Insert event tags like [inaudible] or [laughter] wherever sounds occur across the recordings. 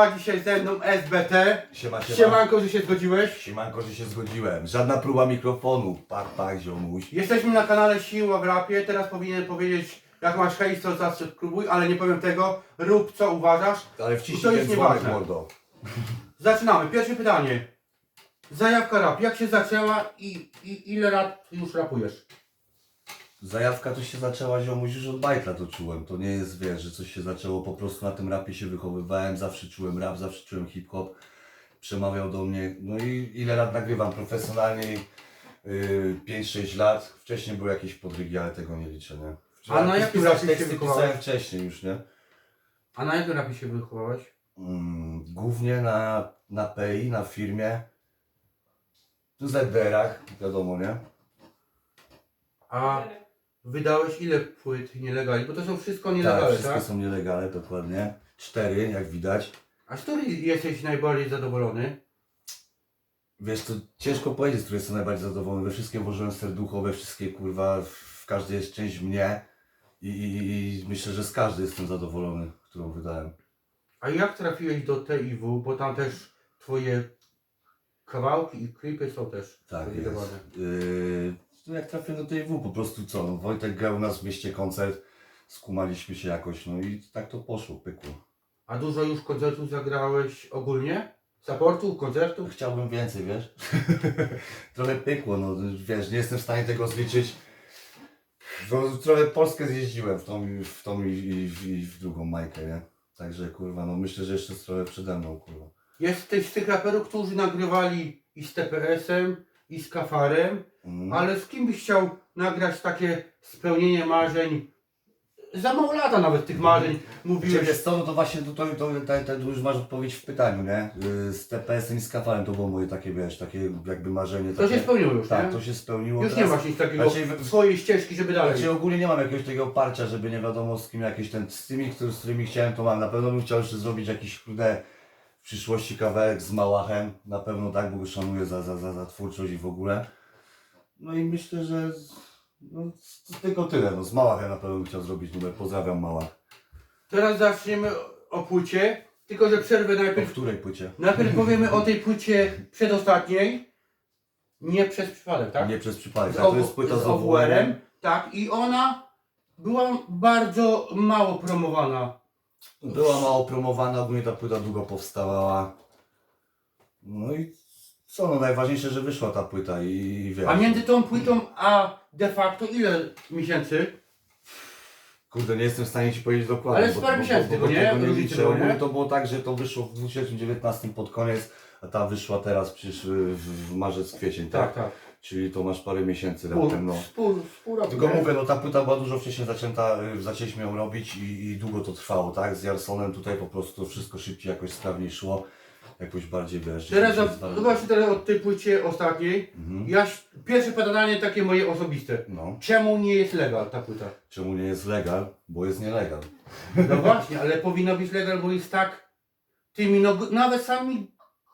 a dzisiaj ze mną SBT. Siema, siema. Siemanko, że się zgodziłeś. Siemanko, że się zgodziłem. Żadna próba mikrofonu. Pak, pak, ziomuś. Jesteśmy na kanale Siła w Rapie. Teraz powinien powiedzieć, jak masz hejs, to zasubskrybuj, ale nie powiem tego. Rób co uważasz. Ale wciśnij ten dzwonek, mordo. Zaczynamy. Pierwsze pytanie. Zajawka rap. Jak się zaczęła i, i ile lat już rapujesz? Zajawka to się zaczęła, ziomuś, już od bajtla to czułem. To nie jest, wiesz, że coś się zaczęło, po prostu na tym rapie się wychowywałem, zawsze czułem rap, zawsze czułem hip-hop. Przemawiał do mnie, no i ile lat nagrywam profesjonalnie? Yy, 5-6 lat. Wcześniej były jakieś podrygi, ale tego nie liczę, nie? A na jakim rapie się teksty wychowałeś? pisałem wcześniej już, nie? A na jakim rapie się wychowałeś? Mm, głównie na, na PI, na firmie. Tu ZDR-ach, wiadomo, nie? A wydałeś ile płyt nielegali? Bo to są wszystko tak, nielegalne, wszystkie tak? są nielegalne, dokładnie. Cztery, jak widać. A z której jesteś najbardziej zadowolony? Wiesz, to ciężko powiedzieć, z której jestem najbardziej zadowolony. We wszystkie włożyłem serducho, we wszystkie, kurwa, w każdej jest część mnie. I, i, i myślę, że z każdej jestem zadowolony, którą wydałem. A jak trafiłeś do TIW? Bo tam też twoje kawałki i klipy są też Tak jest. Yy, no jak trafiłem do tej W, po prostu co, no, Wojtek grał u nas w mieście koncert, skumaliśmy się jakoś, no i tak to poszło, pykło. A dużo już koncertów zagrałeś ogólnie? Supportów, koncertów? Chciałbym więcej, wiesz? [laughs] trochę pykło, no wiesz, nie jestem w stanie tego zliczyć. No, trochę Polskę zjeździłem w tą, i- w tą i, i, i w drugą majkę, nie? Także kurwa, no myślę, że jeszcze jest trochę przede mną, kurwa. Jesteś z tych raperów, którzy nagrywali i z TPS-em, i z Kafarem, Mm. ale z kim byś chciał nagrać takie spełnienie marzeń? Za mało lata nawet tych marzeń Ciebie mówiłeś. co, no to właśnie to, to, to, to, to już masz odpowiedź w pytaniu, nie? Yy, Z TPS-em i z kafalem to było moje takie, wiesz, takie jakby marzenie. To takie, się spełniło już, Tak, nie? to się spełniło. Już nie Teraz- masz nic takiego Znaczy, w- swojej ścieżki, żeby dalej. Znaczy ogólnie nie mam jakiegoś takiego oparcia, żeby nie wiadomo z kim jakieś ten, z tymi, z którymi chciałem to mam. Na pewno bym chciał jeszcze zrobić jakiś kurde przyszłości kawałek z Małachem. Na pewno tak, bo go szanuję za, za, za, za twórczość i w ogóle. No i myślę, że no, tylko tyle. No, z Małachem na pewno bym chciał zrobić numer. Pozdrawiam Małach. Teraz zaczniemy o płycie, tylko że przerwę najpierw. której płycie? Najpierw powiemy o tej płycie przedostatniej. Nie przez przypadek, tak? Nie przez przypadek. Z, Tak, to jest płyta z. OWR-em. Tak, i ona była bardzo mało promowana. Była mało promowana, ogólnie ta płyta długo powstawała. No i co, no najważniejsze, że wyszła ta płyta i, wiesz. A między tą płytą a de facto ile miesięcy? Kurde, nie jestem w stanie Ci powiedzieć dokładnie. Ale z parę miesięcy tylko, nie? tego nie Różnicy liczę. było, nie? Ogólnie to było tak, że to wyszło w 2019 pod koniec, a ta wyszła teraz przecież y, w, w marzec, kwiecień, tak? tak. Czyli to masz parę miesięcy Pół, raptem, no. pół, pół roku. Tylko mówię, no ta płyta była dużo wcześniej zaczęta, y, zaczęliśmy ją robić i, i długo to trwało, tak? Z Jarsonem tutaj po prostu wszystko szybciej, jakoś sprawniej szło. Jakoś bardziej wiesz. Teraz się zwa- zobaczcie teraz od tej płycie ostatniej. Mhm. Ja, pierwsze pytanie takie moje osobiste. No, Czemu nie jest legal ta płyta? czemu nie jest legal? Bo jest nielegal. No właśnie, ale powinno być legal, bo jest tak tymi, no nawet sami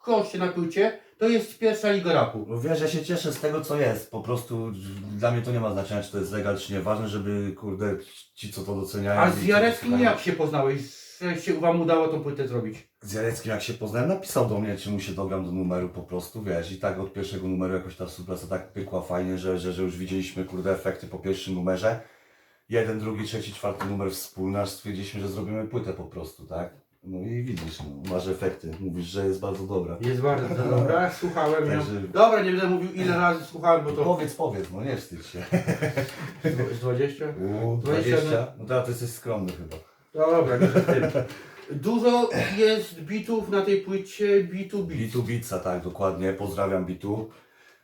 goście na płycie, to jest pierwsza liga rapu. No wiesz, ja się cieszę z tego co jest. Po prostu dla mnie to nie ma znaczenia, czy to jest legal, czy nie. Ważne, żeby kurde ci co to doceniają. A i z ci, Jareckim co jak się poznałeś, że się wam udało tą płytę zrobić? Z Jareckim jak się poznałem, napisał do mnie, czy mu się dogram do numeru po prostu, wiesz. I tak od pierwszego numeru jakoś ta współpraca tak pykła fajnie, że, że, że już widzieliśmy kurde efekty po pierwszym numerze. Jeden, drugi, trzeci, czwarty numer wspólny, aż stwierdziliśmy, że zrobimy płytę po prostu, tak? No i widzisz, no, masz efekty. Mówisz, że jest bardzo dobra. Jest bardzo dobra, [laughs] słuchałem ją. Także- Dobra, nie będę mówił ile razy słuchałem, bo to Powiedz, powiedz, no nie wstydź się. z 20? U, 20, 20? No teraz to jesteś skromny chyba. Dobra, nie tym. Dużo jest bitów na tej płycie, bitu bit. Bitu Bitsa, tak, dokładnie. Pozdrawiam Bitu.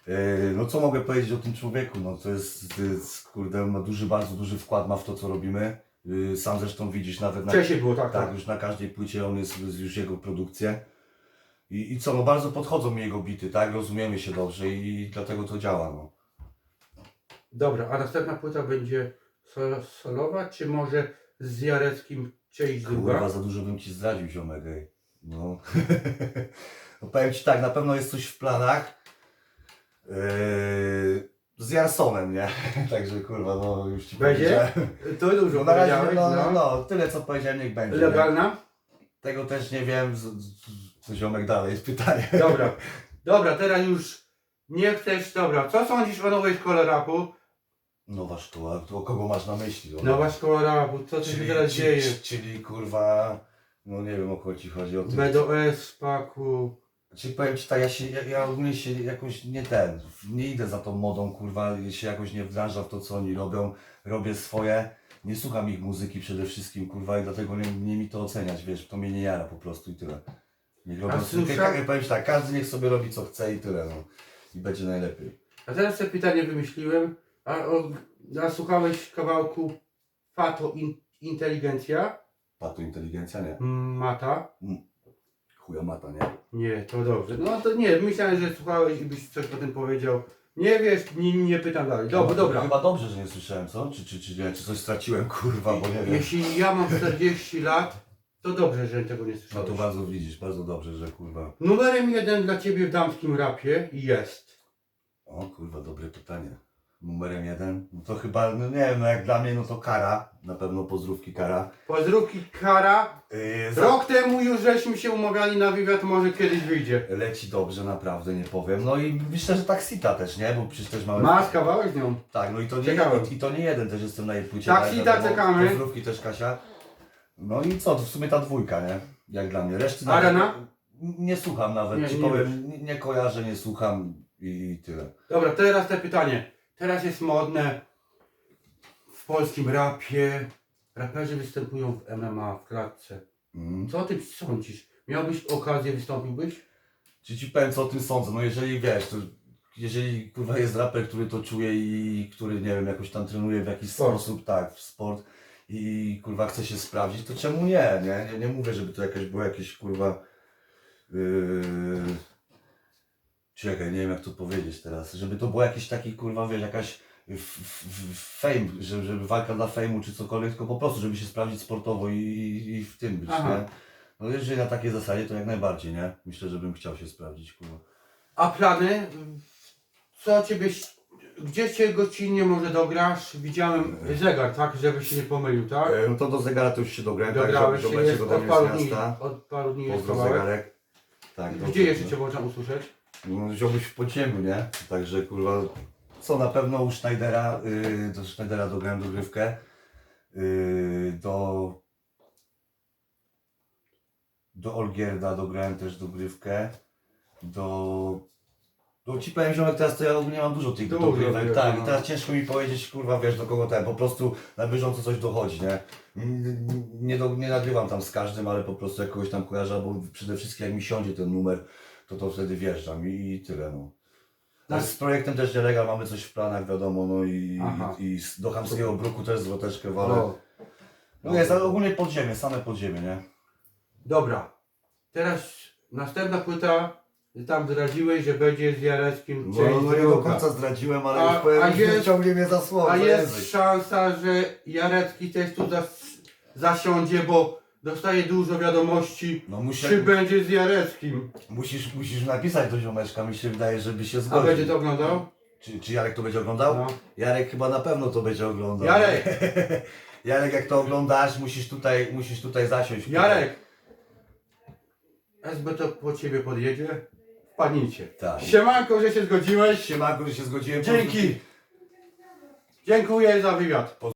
Yy, No co mogę powiedzieć o tym człowieku? No to jest, to jest kurde, ma duży, bardzo duży wkład ma w to, co robimy. Yy, Sam zresztą widzisz nawet na, Wcześniej było tak, tak, tak. już na każdej płycie on jest, jest już jego produkcje. I, I co, no bardzo podchodzą mi jego bity, tak? Rozumiemy się dobrze i dlatego to działa, no. Dobra, a następna płyta będzie sol- solowa, czy może z Jareckim część druga? Kurwa, za dużo bym ci zdradził, ziomek, ej. No. [laughs] no powiem ci tak, na pewno jest coś w planach. Yy, z Jarsonem, nie? [laughs] Także kurwa, no już ci Będzie? powiedziałem. To dużo No na razie, powiedziałeś, no, no, no. no, tyle co powiedziałem, niech będzie. nie? Legalna? tego też nie wiem, z, z, z, ziomek dalej jest pytanie. Dobra, [laughs] dobra, teraz już nie chcesz, dobra, co sądzisz o nowej szkole rapu? Nowa szkoła, to o kogo masz na myśli? O, Nowa szkoła rapu, co tu się teraz dzieje? Czyli, czyli kurwa, no nie wiem o kogo ci chodzi, o tym. Paku, Czyli powiem ci tak, ja, się, ja, ja ogólnie się jakoś nie ten, nie idę za tą modą, kurwa, się jakoś nie wdrażam w to, co oni robią, robię swoje, nie słucham ich muzyki przede wszystkim, kurwa, i dlatego nie, nie mi to oceniać, wiesz, to mnie nie jara po prostu i tyle. Niech robią, A sobie- słysza- ka- powiem ci tak, każdy niech sobie robi co chce i tyle, no. I będzie najlepiej. A teraz sobie pytanie wymyśliłem. A, o, a słuchałeś kawałku Fato in, Inteligencja? Pato inteligencja, nie? Mata? Chuja nie? Nie, to dobrze. No to nie, myślałem, że słuchałeś i byś coś o tym powiedział. Nie wiesz, nie, nie pytam dalej. Dobra, Chyba- dobra. Chyba dobrze, że nie słyszałem, co? Czy, czy, czy, nie? czy coś straciłem, kurwa, bo nie wiem. Jeśli ja mam 40 lat, to dobrze, że tego nie No słyszałeś. to bardzo widzisz, bardzo dobrze, że kurwa. Numerem jeden dla ciebie w damskim rapie jest. O kurwa, dobre pytanie. Numerem jeden? No to chyba, no nie wiem, no jak dla mnie, no to kara. Na pewno pozdrówki kara. Pozdrówki Kara. Yy, za- Rok temu już żeśmy się umawiali na wywiad, może kiedyś wyjdzie. Leci dobrze, naprawdę, nie powiem. No i myślę, że taksita też, nie? Bo przecież też mamy... Masz kawałek z nią. Tak, no i to nie, Ciekawe. i to nie jeden też jestem na jej płycie. Taksita, ale wiadomo, czekamy. Pozdrówki też Kasia. No i co, to w sumie ta dwójka, nie? Jak dla mnie. Reszty Arena? nawet nie słucham nawet, Nie, ci nie powiem, nie, nie kojarzę, nie słucham i, i tyle. Dobra, teraz te pytanie. Teraz jest modne w polskim rapie. Raperzy występują w MMA, w klatce. Mm. Co o tym sądzisz? Miałbyś okazję, wystąpiłbyś? Czy ci powiem co o tym sądzę? No jeżeli wiesz, to jeżeli kurwa jest raper, który to czuje i który nie wiem, jakoś tam trenuje w jakiś Sport. sposób, tak, w sport i kurwa chce się sprawdzić, to czemu nie? Nie, nie, nie mówię, żeby to jakaś było jakieś kurwa. Yy... Czekaj, nie wiem jak to powiedzieć teraz. Żeby to było jakiś taki kurwa, wiesz, jakaś fame, żeby, żeby walka dla fejmu czy cokolwiek, tylko po prostu, żeby się sprawdzić sportowo i, i, i w tym być, Aha. nie? No jeżeli na takiej zasadzie, to jak najbardziej, nie? Myślę, że bym chciał się sprawdzić, kurwa. A plany? Co ciebie... Gdzie cię gościnnie może dograsz? Widziałem zegar, tak? Żeby się nie pomylił, tak? E, No to do zegara to już się dograłem, tak, Dograłeś żeby się, jest do od paru dni. miasta. Od paru dni jest Pozdro kawałek. zegarek. Tak, Gdzie dobrze, jeszcze no. cię można usłyszeć? No, wziąłbyś w podziemiu, nie? Także kurwa, co na pewno u Schneidera, yy, do Schneidera dograłem dogrywkę, yy, do do Olgierda dograłem też dogrywkę, do do ci powiem ziomek, teraz to ja ogólnie mam dużo tych Dużo, dogrywek, wiele, tak, no. i teraz ciężko mi powiedzieć, kurwa, wiesz do kogo ten, po prostu na bieżąco coś dochodzi, nie? Nie, nie, do, nie nagrywam tam z każdym, ale po prostu jak kogoś tam kojarzę, bo przede wszystkim jak mi siądzie ten numer, to to wtedy wjeżdżam i, i tyle, no. Tak. Tak. Z projektem też Dzielega mamy coś w planach, wiadomo, no i, Aha. i, i z- do Chamskiego Bruku też zwroteczkę walę. O, No jest, ale ogólnie podziemie, same podziemie, nie? Dobra. Teraz następna płyta. Tam zdradziłeś, że będzie z Jareckim część No, no nie do druga. końca zdradziłem, ale A- już powiem, a że jest- ciągnie mnie za słowo, A za jest język. szansa, że Jarecki też tu zas zasiądzie, bo dostaje dużo wiadomości, No musi, czy będzie z Jareckim. musisz, musisz napisać do ziomeczka, mi się wydaje, żeby się A zgodził. będzie to oglądał? Czy, czy Jarek to będzie oglądał? No. Jarek chyba na pewno to będzie oglądał. Jarek! [laughs] Jarek, jak to oglądasz, musisz tutaj, musisz tutaj zasiąść. Jarek! SB to po ciebie podjedzie. Wpadnijcie. Tak. Siemanko, że się zgodziłeś. Siemanko, że się zgodziłem. Dzięki. Dziękuję za wywiad.